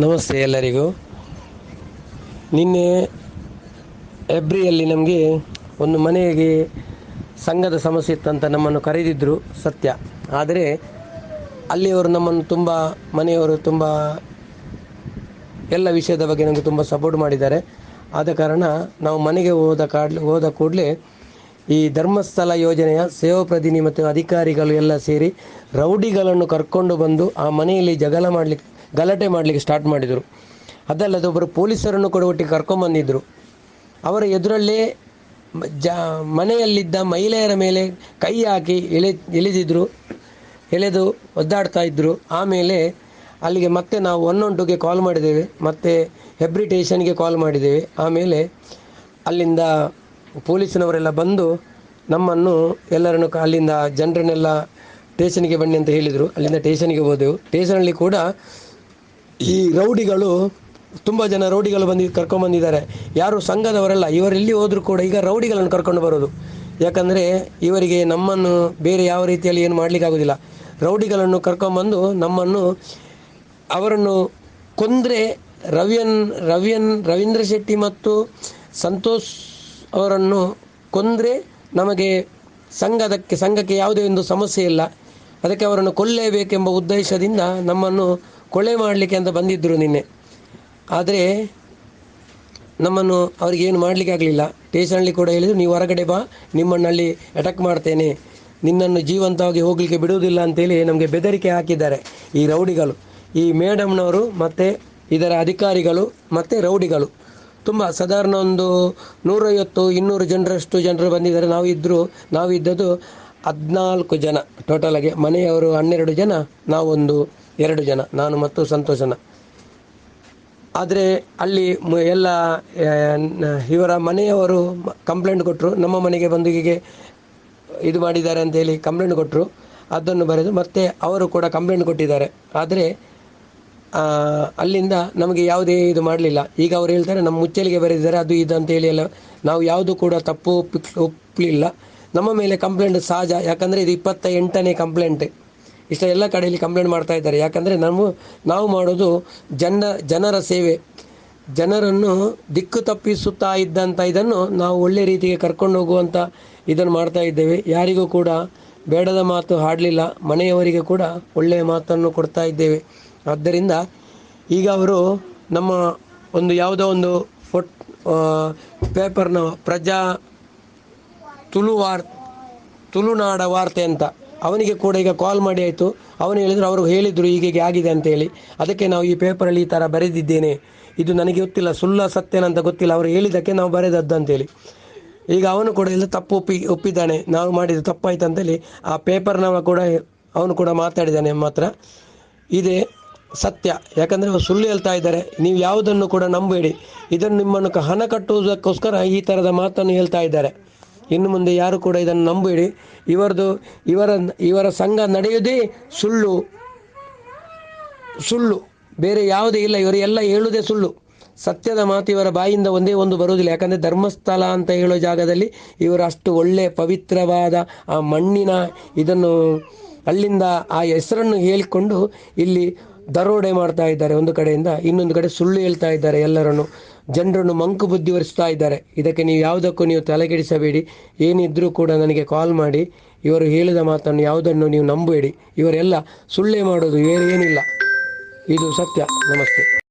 ನಮಸ್ತೆ ಎಲ್ಲರಿಗೂ. ನಿನ್ನೆ ಎಬ್ರಿಯಲ್ಲಿ ನಮಗೆ ಒಂದು ಮನೆಗೆ ಸಂಘದ ಸಮಸ್ಯೆ ಇತ್ತಂತ ನಮ್ಮನ್ನು ಕರೆದಿದ್ದರು ಸತ್ಯ. ಆದರೆ ಅಲ್ಲಿಯವರು ನಮ್ಮನ್ನು ತುಂಬ, ಮನೆಯವರು ತುಂಬ, ಎಲ್ಲ ವಿಷಯದ ಬಗ್ಗೆ ನಮಗೆ ತುಂಬ ಸಪೋರ್ಟ್ ಮಾಡಿದ್ದಾರೆ. ಆದ ಕಾರಣ ನಾವು ಮನೆಗೆ ಹೋದ ಕಾಡ್ ಹೋದ ಕೂಡಲೇ ಈ ಧರ್ಮಸ್ಥಳ ಯೋಜನೆಯ ಸೇವಾ ಪ್ರತಿನಿಧಿ ಮತ್ತು ಅಧಿಕಾರಿಗಳು ಎಲ್ಲ ಸೇರಿ ರೌಡಿಗಳನ್ನು ಕರ್ಕೊಂಡು ಬಂದು ಆ ಮನೆಯಲ್ಲಿ ಜಗಳ ಮಾಡಲಿಕ್ಕೆ ಗಲಾಟೆ ಮಾಡಲಿಕ್ಕೆ ಸ್ಟಾರ್ಟ್ ಮಾಡಿದರು. ಅದಲ್ಲದೆ ಒಬ್ಬರು ಪೊಲೀಸರನ್ನು ಕೂಡ ಒಟ್ಟಿಗೆ ಕರ್ಕೊಂಬಂದಿದ್ದರು ಅವರ ಎದುರಲ್ಲೇ ಜ, ಮನೆಯಲ್ಲಿದ್ದ ಮಹಿಳೆಯರ ಮೇಲೆ ಕೈ ಹಾಕಿ ಎಳೆ ಎಳೆದಿದ್ದರು ಎಳೆದು ಒದ್ದಾಡ್ತಾ ಇದ್ದರು ಆಮೇಲೆ ಅಲ್ಲಿಗೆ ಮತ್ತೆ ನಾವು ಒನ್ ಒನ್ ಟೂಗೆ ಕಾಲ್ ಮಾಡಿದ್ದೇವೆ. ಮತ್ತು ಹೆಬ್ರಿಟೇಷನ್ಗೆ ಕಾಲ್ ಮಾಡಿದ್ದೇವೆ. ಆಮೇಲೆ ಅಲ್ಲಿಂದ ಪೊಲೀಸಿನವರೆಲ್ಲ ಬಂದು ನಮ್ಮನ್ನು ಎಲ್ಲರನ್ನು ಅಲ್ಲಿಂದ ಜನರನ್ನೆಲ್ಲ ಸ್ಟೇಷನ್ಗೆ ಬನ್ನಿ ಅಂತ ಹೇಳಿದರು. ಅಲ್ಲಿಂದ ಸ್ಟೇಷನ್ಗೆ ಹೋದೆವು. ಟೇಷನಲ್ಲಿ ಕೂಡ ಈ ರೌಡಿಗಳು ತುಂಬ ಜನ ರೌಡಿಗಳು ಬಂದು ಕರ್ಕೊಂಡ್ಬಂದಿದ್ದಾರೆ ಯಾರು ಸಂಘದವರಲ್ಲ ಇವರೆಲ್ಲಿ ಹೋದರೂ ಕೂಡ ಈಗ ರೌಡಿಗಳನ್ನು ಕರ್ಕೊಂಡು ಬರೋದು. ಯಾಕಂದರೆ ಇವರಿಗೆ ನಮ್ಮನ್ನು ಬೇರೆ ಯಾವ ರೀತಿಯಲ್ಲಿ ಏನು ಮಾಡ್ಲಿಕ್ಕೆ ಆಗೋದಿಲ್ಲ. ರೌಡಿಗಳನ್ನು ಕರ್ಕೊಂಬಂದು ನಮ್ಮನ್ನು ಅವರನ್ನು ಕೊಂದರೆ ರವಿಯನ್ ರವಿಯನ್ ರವೀಂದ್ರ ಶೆಟ್ಟಿ ಮತ್ತು ಸಂತೋಷ್ ಅವರನ್ನು ಕೊಂದರೆ ನಮಗೆ ಸಂಘದಕ್ಕೆ ಸಂಘಕ್ಕೆ ಯಾವುದೇ ಒಂದು ಸಮಸ್ಯೆ ಇಲ್ಲ. ಅದಕ್ಕೆ ಅವರನ್ನು ಕೊಲ್ಲೇಬೇಕೆಂಬ ಉದ್ದೇಶದಿಂದ ನಮ್ಮನ್ನು ಕೊಲೆ ಮಾಡಲಿಕ್ಕೆ ಅಂತ ಬಂದಿದ್ದರು ನಿನ್ನೆ. ಆದರೆ ನಮ್ಮನ್ನು ಅವ್ರಿಗೆ ಏನು ಮಾಡಲಿಕ್ಕೆ ಆಗಲಿಲ್ಲ. ಸ್ಟೇಷನಲ್ಲಿ ಕೂಡ ಹೇಳಿದರು, ನೀವು ಹೊರಗಡೆ ಬಾ ನಿಮ್ಮನ್ನು ಅಲ್ಲಿ ಅಟ್ಯಾಕ್ ಮಾಡ್ತೇನೆ. ನಿನ್ನನ್ನು ಜೀವಂತವಾಗಿ ಹೋಗಲಿಕ್ಕೆ ಬಿಡುವುದಿಲ್ಲ ಅಂತೇಳಿ ನಮಗೆ ಬೆದರಿಕೆ ಹಾಕಿದ್ದಾರೆ ಈ ರೌಡಿಗಳು. ಈ ಮೇಡಮ್ನವರು ಮತ್ತು ಇದರ ಅಧಿಕಾರಿಗಳು ಮತ್ತು ರೌಡಿಗಳು. ತುಂಬ ಸಾಧಾರಣ ಒಂದು ನೂರೈವತ್ತು, ಇನ್ನೂರು ಜನರಷ್ಟು ಜನರು ಬಂದಿದ್ದಾರೆ. ನಾವು ಇದ್ದರು ನಾವು ಇದ್ದದ್ದು ಹದಿನಾಲ್ಕು ಜನ. ಟೋಟಲಾಗಿ ಮನೆಯವರು ಹನ್ನೆರಡು ಜನ. ನಾವೊಂದು ಎರಡು ಜನ, ನಾನು ಮತ್ತು ಸಂತೋಷನ. ಆದರೆ ಅಲ್ಲಿ ಎಲ್ಲ ಇವರ ಮನೆಯವರು ಕಂಪ್ಲೇಂಟ್ ಕೊಟ್ಟರು ನಮ್ಮ ಮನೆಗೆ ಬಂದು ಹೀಗೆ ಇದು ಮಾಡಿದ್ದಾರೆ ಅಂತೇಳಿ ಕಂಪ್ಲೇಂಟ್ ಕೊಟ್ಟರು ಅದನ್ನು ಬರೆದು ಮತ್ತೆ ಅವರು ಕೂಡ ಕಂಪ್ಲೇಂಟ್ ಕೊಟ್ಟಿದ್ದಾರೆ. ಆದರೆ ಅಲ್ಲಿಂದ ನಮಗೆ ಯಾವುದೇ ಇದು ಮಾಡಲಿಲ್ಲ. ಈಗ ಅವ್ರು ಹೇಳ್ತಾರೆ, ನಮ್ಮ ಮುಚ್ಚಲಿಗೆ ಬರೆದಿದ್ದಾರೆ, ಅದು ಇದು ಅಂತೇಳಿ ಎಲ್ಲ, ನಾವು ಯಾವುದು ಕೂಡ ತಪ್ಪು ಒಪ್ಪಿ ಒಪ್ಪಲಿಲ್ಲ ನಮ್ಮ ಮೇಲೆ ಕಂಪ್ಲೇಂಟ್ ಸಹಜ, ಯಾಕಂದರೆ ಇದು ಇಪ್ಪತ್ತ ಎಂಟನೇ ಕಂಪ್ಲೇಂಟ್. ಇಷ್ಟ ಎಲ್ಲ ಕಡೆಯಲ್ಲಿ ಕಂಪ್ಲೇಂಟ್ ಮಾಡ್ತಾ ಇದ್ದಾರೆ. ಯಾಕಂದರೆ ನಾವು ನಾವು ಮಾಡೋದು ಜನ, ಜನರ ಸೇವೆ. ಜನರನ್ನು ದಿಕ್ಕು ತಪ್ಪಿಸುತ್ತಾ ಇದ್ದಂಥ ಇದನ್ನು ನಾವು ಒಳ್ಳೆ ರೀತಿಗೆ ಕರ್ಕೊಂಡು ಹೋಗುವಂಥ ಇದನ್ನು ಮಾಡ್ತಾ ಇದ್ದೇವೆ. ಯಾರಿಗೂ ಕೂಡ ಬೇಡದ ಮಾತು ಹಾಡಲಿಲ್ಲ. ಮನೆಯವರಿಗೆ ಕೂಡ ಒಳ್ಳೆಯ ಮಾತನ್ನು ಕೊಡ್ತಾ ಇದ್ದೇವೆ. ಆದ್ದರಿಂದ ಈಗ ಅವರು ನಮ್ಮ ಒಂದು ಯಾವುದೋ ಒಂದು ಫೋಟ್ ಪೇಪರ್ನ ಪ್ರಜಾ ತುಳು ವಾರ್ ತುಳುನಾಡ ವಾರ್ತೆ ಅಂತ. ಅವನಿಗೆ ಕೂಡ ಈಗ ಕಾಲ್ ಮಾಡಿ ಆಯಿತು. ಅವನು ಹೇಳಿದ್ರು, ಅವರು ಹೇಳಿದರು ಹೀಗೆ ಆಗಿದೆ ಅಂತೇಳಿ ಅದಕ್ಕೆ ನಾವು ಈ ಪೇಪರಲ್ಲಿ ಈ ಥರ ಬರೆದಿದ್ದೇನೆ. ಇದು ನನಗೆ ಗೊತ್ತಿಲ್ಲ, ಸುಳ್ಳ ಸತ್ಯನಂತ ಗೊತ್ತಿಲ್ಲ. ಅವರು ಹೇಳಿದ್ದಕ್ಕೆ ನಾವು ಬರೆದದ್ದು ಅಂತೇಳಿ ಈಗ ಅವನು ಕೂಡ ಎಲ್ಲ ತಪ್ಪು ಒಪ್ಪಿ, ಒಪ್ಪಿದ್ದಾನೆ. ನಾವು ಮಾಡಿದ್ದು ತಪ್ಪಾಯ್ತು ಅಂತೇಳಿ ಆ ಪೇಪರ್ನವ ಕೂಡ ಅವನು ಕೂಡ ಮಾತಾಡಿದ್ದಾನೆ ಮಾತ್ರ. ಇದೇ ಸತ್ಯ. ಯಾಕಂದರೆ ಅವರು ಸುಳ್ಳು ಹೇಳ್ತಾ ಇದ್ದಾರೆ. ನೀವು ಯಾವುದನ್ನು ಕೂಡ ನಂಬೇಡಿ. ಇದನ್ನು ನಿಮ್ಮನ್ನು ಹಣ ಕಟ್ಟುವುದಕ್ಕೋಸ್ಕರ ಈ ಥರದ ಮಾತನ್ನು ಹೇಳ್ತಾ ಇದ್ದಾರೆ. ಇನ್ನು ಮುಂದೆ ಯಾರು ಕೂಡ ಇದನ್ನು ನಂಬಿಡಿ. ಇವರದು, ಇವರ ಇವರ ಸಂಘ ನಡೆಯುವುದೇ ಸುಳ್ಳು. ಸುಳ್ಳು. ಬೇರೆ ಯಾವುದೇ ಇಲ್ಲ, ಇವರು ಎಲ್ಲ ಹೇಳುವುದೇ ಸುಳ್ಳು. ಸತ್ಯದ ಮಾತು ಇವರ ಬಾಯಿಂದ ಒಂದೇ ಒಂದು ಬರುವುದಿಲ್ಲ. ಯಾಕಂದರೆ ಧರ್ಮಸ್ಥಳ ಅಂತ ಹೇಳೋ ಜಾಗದಲ್ಲಿ ಇವರು ಅಷ್ಟು ಒಳ್ಳೆ ಪವಿತ್ರವಾದ ಆ ಮಣ್ಣಿನ ಇದನ್ನು ಅಲ್ಲಿಂದ ಆ ಹೆಸರನ್ನು ಹೇಳಿಕೊಂಡು ಇಲ್ಲಿ ದರೋಡೆ ಮಾಡ್ತಾ ಇದ್ದಾರೆ ಒಂದು ಕಡೆಯಿಂದ, ಇನ್ನೊಂದು ಕಡೆ ಸುಳ್ಳು ಹೇಳ್ತಾ ಇದ್ದಾರೆ ಎಲ್ಲರನ್ನು. ಜನರನ್ನು ಮಂಕು ಬುದ್ಧಿ ಬುದ್ಧಿವರಿಸ್ತಾ ಇದ್ದಾರೆ. ಇದಕ್ಕೆ ನೀವು ಯಾವುದಕ್ಕೂ ನೀವು ತಲೆಗೆಡಿಸಬೇಡಿ ಏನಿದ್ರೂ ಕೂಡ ನನಗೆ ಕಾಲ್ ಮಾಡಿ. ಇವರು ಹೇಳಿದ ಮಾತನ್ನು ಯಾವುದನ್ನು ನೀವು ನಂಬಬೇಡಿ. ಇವರೆಲ್ಲ ಸುಳ್ಳೇ ಮಾಡೋದು, ಬೇರೆ ಏನಿಲ್ಲ. ಇದು ಸತ್ಯ. ನಮಸ್ತೆ.